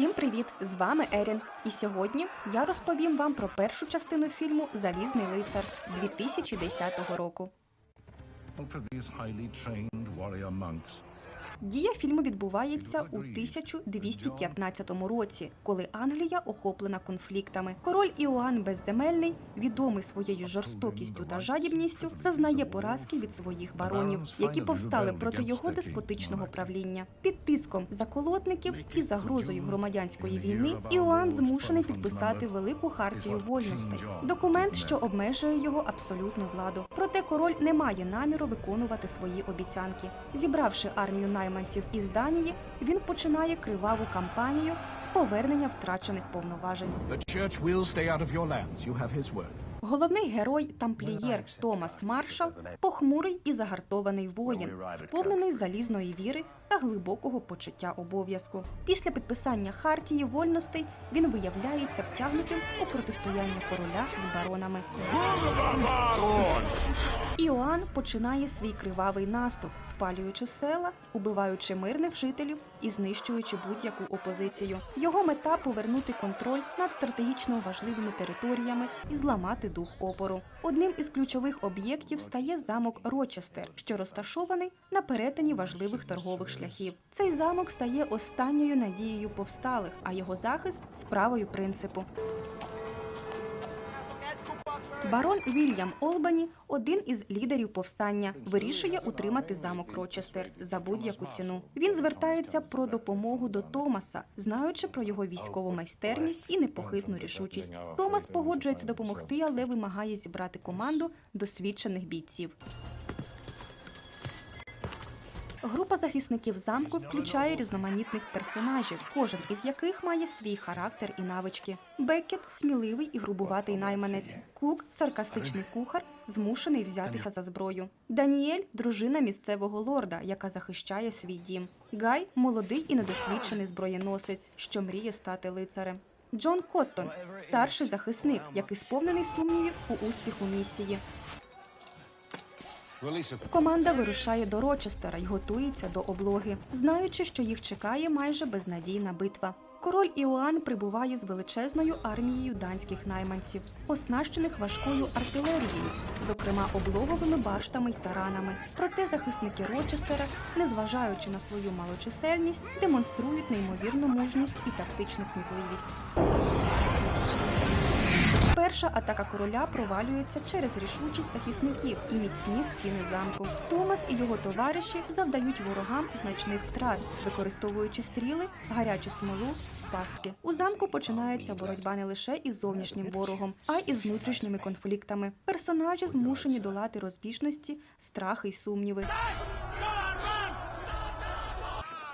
Усім привіт! З вами Ерін. І сьогодні я розповім вам про першу частину фільму Залізний лицар 2010 року. Дія фільму відбувається у 1215 році, коли Англія охоплена конфліктами. Король Іоанн Безземельний, відомий своєю жорстокістю та жадібністю, зазнає поразки від своїх баронів, які повстали проти його деспотичного правління. Під тиском заколотників і загрозою громадянської війни Іоанн змушений підписати велику хартію вольностей, документ, що обмежує його абсолютну владу. Проте король не має наміру виконувати свої обіцянки. Зібравши армію найманців із Данії, він починає криваву кампанію з повернення втрачених повноважень. Головний герой тамплієр Томас Маршал похмурий і загартований воїн, сповнений залізної віри та глибокого почуття обов'язку. Після підписання хартії вольностей він виявляється втягнутим у протистояння короля з баронами. Іоанн починає свій кривавий наступ, спалюючи села, убиваючи мирних жителів і знищуючи будь-яку опозицію. Його мета повернути контроль над стратегічно важливими територіями і зламати дух опору. Одним із ключових об'єктів стає замок Рочестер, що розташований на перетині важливих торгових шляхів. Цей замок стає останньою надією повсталих, а його захист справою принципу. Барон Вільям Олбані, один із лідерів повстання, вирішує утримати замок Рочестер за будь-яку ціну. Він звертається про допомогу до Томаса, знаючи про його військову майстерність і непохитну рішучість. Томас погоджується допомогти, але вимагає зібрати команду досвідчених бійців. Група захисників замку включає різноманітних персонажів, кожен із яких має свій характер і навички. Беккет сміливий і грубуватий найманець. Кук саркастичний кухар, змушений взятися за зброю. Даніель дружина місцевого лорда, яка захищає свій дім. Гай молодий і недосвідчений зброєносець, що мріє стати лицарем. Джон Коттон старший захисник, який сповнений сумнівів у успіху місії. Команда вирушає до Рочестера й готується до облоги, знаючи, що їх чекає майже безнадійна битва. Король Іоанн прибуває з величезною армією данських найманців, оснащених важкою артилерією, зокрема облоговими баштами й таранами. Проте захисники Рочестера, незважаючи на свою малочисельність, демонструють неймовірну мужність і тактичну кмітливість. Перша атака короля провалюється через рішучість захисників і міцні стіни замку. Томас і його товариші завдають ворогам значних втрат, використовуючи стріли, гарячу смолу, пастки. У замку починається боротьба не лише із зовнішнім ворогом, а й із внутрішніми конфліктами. Персонажі змушені долати розбіжності, страхи й сумніви.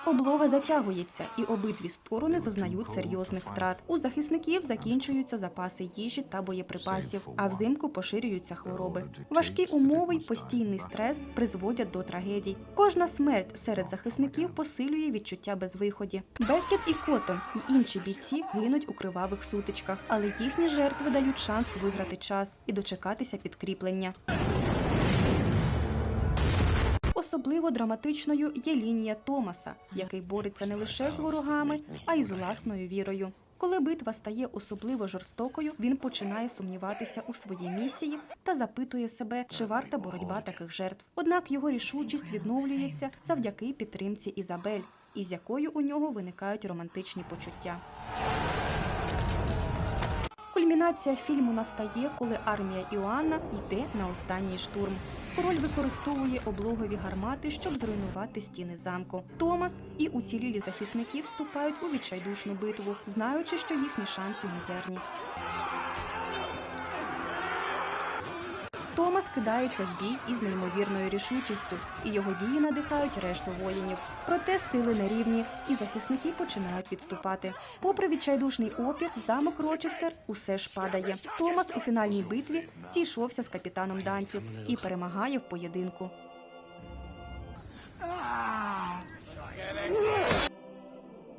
Облога затягується, і обидві сторони зазнають серйозних втрат. У захисників закінчуються запаси їжі та боєприпасів, а взимку поширюються хвороби. Важкі умови й постійний стрес призводять до трагедій. Кожна смерть серед захисників посилює відчуття безвиході. Беккет і Коттон і інші бійці гинуть у кривавих сутичках, але їхні жертви дають шанс виграти час і дочекатися підкріплення. Особливо драматичною є лінія Томаса, який бореться не лише з ворогами, а й з власною вірою. Коли битва стає особливо жорстокою, він починає сумніватися у своїй місії та запитує себе, чи варта боротьба таких жертв. Однак його рішучість відновлюється завдяки підтримці Ізабель, із якою у нього виникають романтичні почуття. Кульмінація фільму настає, коли армія Іоанна йде на останній штурм. Король використовує облогові гармати, щоб зруйнувати стіни замку. Томас і уцілілі захисники вступають у відчайдушну битву, знаючи, що їхні шанси мізерні. Томас кидається в бій із неймовірною рішучістю, і його дії надихають решту воїнів. Проте сили нерівні, і захисники починають відступати. Попри відчайдушний опір, замок Рочестер усе ж падає. Томас у фінальній битві зійшовся з капітаном данців і перемагає в поєдинку.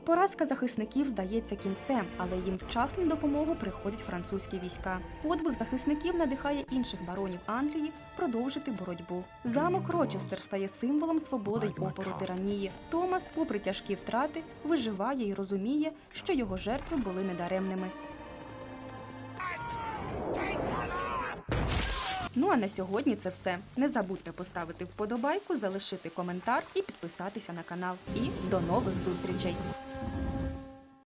Поразка захисників здається кінцем, але їм вчасно допомогу приходять французькі війська. Подвиг захисників надихає інших баронів Англії продовжити боротьбу. Замок Рочестер стає символом свободи й опору тиранії. Томас, попри тяжкі втрати, виживає і розуміє, що його жертви були недаремними. Ну а на сьогодні це все. Не забудьте поставити вподобайку, залишити коментар і підписатися на канал. І до нових зустрічей!